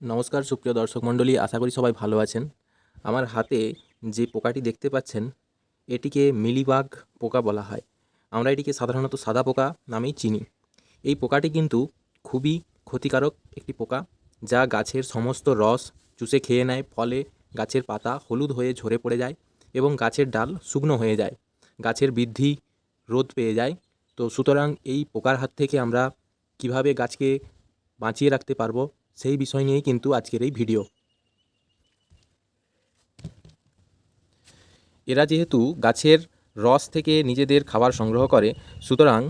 নমস্কার, সুপ্রিয় দর্শক মণ্ডলী, আশা করি সবাই ভালো আছেন। আমার হাতে যে পোকাটি দেখতে পাচ্ছেন, এটিকে মিলিবাগ পোকা বলা হয়। আমরা এটিকে সাধারণত সাদা পোকা নামেই চিনি। এই পোকাটি কিন্তু খুবই ক্ষতিকারক একটি পোকা, যা গাছের সমস্ত রস চুষে খেয়ে নেয়, ফলে গাছের পাতা হলুদ হয়ে ঝরে পড়ে যায় এবং গাছের ডাল শুকনো হয়ে যায়, গাছের বৃদ্ধি রোদ পেয়ে যায়। তো সুতরাং এই পোকার হাত থেকে আমরা কীভাবে গাছকে বাঁচিয়ে রাখতে পারব সেই বিষয় নিয়েই কিন্তু আজকের এই ভিডিও। এরা যেহেতু গাছের রস থেকে নিজেদের খাবার সংগ্রহ করে, সুতরাং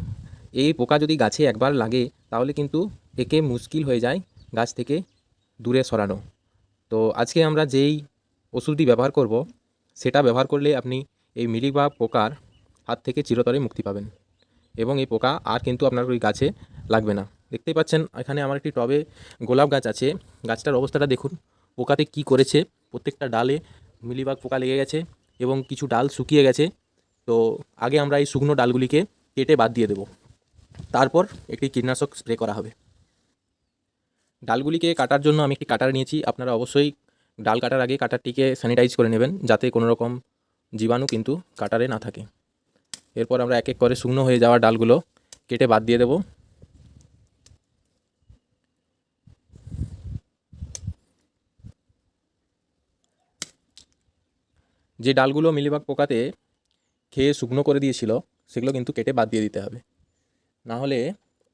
এই পোকা যদি গাছে একবার লাগে, তাহলে কিন্তু একে মুশকিল হয়ে যায় গাছ থেকে দূরে সরানো। তো আজকে আমরা যেই ওষুধটি ব্যবহার করব, সেটা ব্যবহার করলে আপনি এই মিলিবাগ পোকার হাত থেকে চিরতরে মুক্তি পাবেন। এবং এই পোকা আর কিন্তু আপনার ওই গাছে লাগবে না। দেখতেই পাচ্ছেন, এখানে আমার একটি টবে গোলাপ গাছ আছে। গাছটার অবস্থাটা দেখুন, পোকাতে কি করেছে, প্রত্যেকটা ডালে মিলিবাগ পোকা লেগে গেছে এবং কিছু ডাল শুকিয়ে গেছে। তো আগে আমরা এই শুকনো ডালগুলিকে কেটে বাদ দিয়ে দেব। তারপর একটি কীটনাশক স্প্রে করা হবে। ডালগুলিকে কাটার জন্য আমি একটি কাটার নিয়েছি। আপনারা অবশ্যই ডাল কাটার আগে কাটারটিকে স্যানিটাইজ করে নেবেন, যাতে কোনো রকম জীবাণু কিন্তু কাটারে না থাকে। এরপর আমরা এক এক করে শুকনো হয়ে যাওয়া ডালগুলো কেটে বাদ দিয়ে দেবো। যে ডালগুলো মিলিবাগ পোকাতে খেয়ে শুকনো করে দিয়েছিল, সেগুলো কিন্তু কেটে বাদ দিয়ে দিতে হবে। না হলে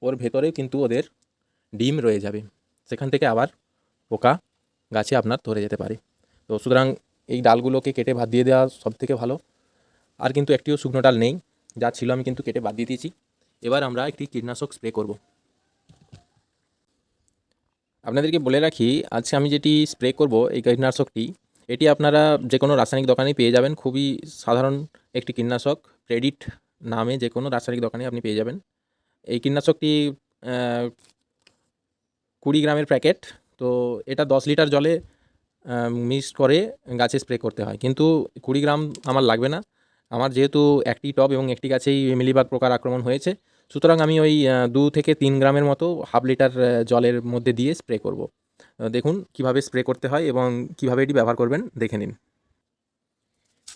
ওর ভেতরে কিন্তু ওদের ডিম রয়ে যাবে। সেখান থেকে আবার পোকা গাছে আপনার ধরে যেতে পারে। তো সুতরাং এই ডালগুলোকে কেটে বাদ দিয়ে দেওয়া সব থেকে ভালো। আর কিন্তু একটিও শুকনো ডাল নেই, যা ছিল আমি কিন্তু কেটে বাদ দিয়ে দিয়েছি। এবার আমরা একটি কীটনাশক স্প্রে করব। আপনাদেরকে বলে রাখি, আজকে আমি যেটি স্প্রে করব এই কীটনাশকটি এটি আপনারা যে কোনো রাসায়নিক দোকানেই পেয়ে যাবেন। খুবই সাধারণ একটি কীটনাশক। ক্রেডিট নামে যে কোনো রাসায়নিক দোকানে আপনি পেয়ে যাবেন। এই কীটনাশকটি কুড়ি গ্রামের প্যাকেট। তো এটা দশ লিটার জলে মিক্স করে গাছে স্প্রে করতে হয়। কিন্তু কুড়ি গ্রাম আমার লাগবে না। আমার যেহেতু একটি টব এবং একটি গাছেই মিলিবাগ প্রকার আক্রমণ হয়েছে। সুতরাং আমি ওই দু থেকে তিন গ্রামের মতো হাফ লিটার জলের মধ্যে দিয়ে স্প্রে করব। দেখুন কীভাবে স্প্রে করতে হয় এবং কীভাবে এটি ব্যবহার করবেন, দেখে নিন।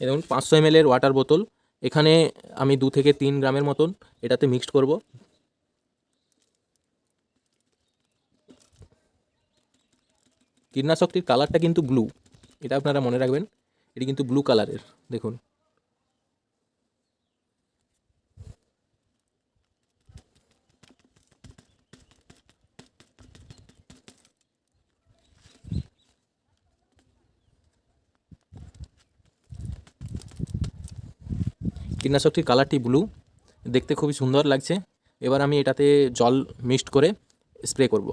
এই দেখুন, পাঁচশো এম ওয়াটার বোতল এখানে আমি দু থেকে তিন গ্রামের মতন এটাতে মিক্সড করব। কীটনাশকটির কালারটা কিন্তু ব্লু এটা আপনারা মনে রাখবেন, এটি কিন্তু ব্লু কালারের দেখুন। কীটনাশকটির কালারটি ব্লু। দেখতে খুবই সুন্দর লাগছে। এবার আমি এটাতে জল মিক্সড করে স্প্রে করব।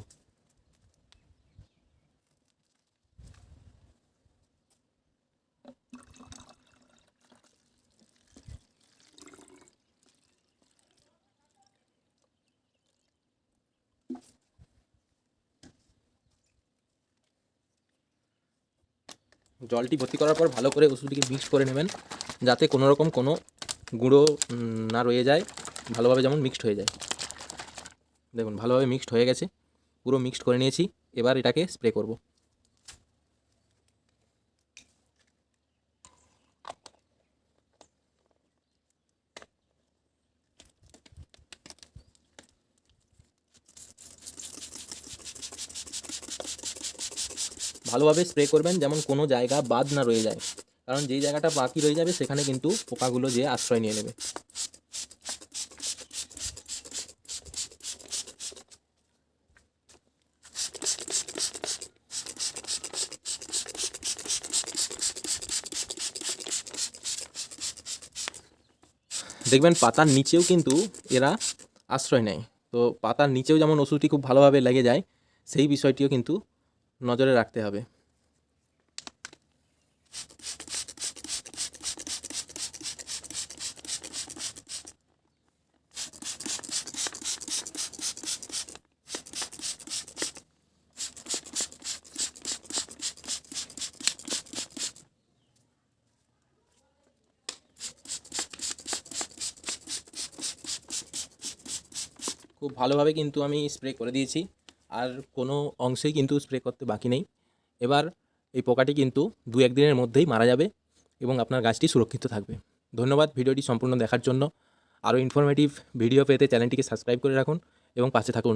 জলটি ভর্তি করার পর ভালো করে ওষুধটিকে মিক্স করে নেবেন। যাতে কোনো রকম কোনো গুঁড়ো না রয়ে যায়, ভালোভাবে যেমন মিক্সড হয়ে যায়। দেখুন, ভালোভাবে মিক্সড হয়ে গেছে, পুরো মিক্সড করে নিয়েছি, এবার এটাকে স্প্রে করব। ভালোভাবে স্প্রে করবেন, যেমন কোনো জায়গা বাদ না রয়ে যায়। কারণ যেই জায়গাটা বাকি রয়ে যাবে, সেখানে কিন্তু পোকাগুলো যেয়ে আশ্রয় নিয়ে নেবে। দেখবেন পাতার নিচেও কিন্তু এরা আশ্রয় নেয়। তো পাতার নিচেও যেমন ওষুধটি খুব ভালোভাবে লেগে যায়, সেই বিষয়টিও কিন্তু নজরে রাখতে হবে। খুব ভালোভাবে কিন্তু আমি স্প্রে করে দিয়েছি। আর কোনো অংশেই কিন্তু স্প্রে করতে বাকি নেই। এবার এই পোকাটি কিন্তু দু এক দিনের মধ্যেই মারা যাবে এবং আপনার গাছটি সুরক্ষিত থাকবে। ধন্যবাদ ভিডিওটি সম্পূর্ণ দেখার জন্য। আরও ইনফরমেটিভ ভিডিও পেতে চ্যানেলটিকে সাবস্ক্রাইব করে রাখুন এবং পাশে থাকুন।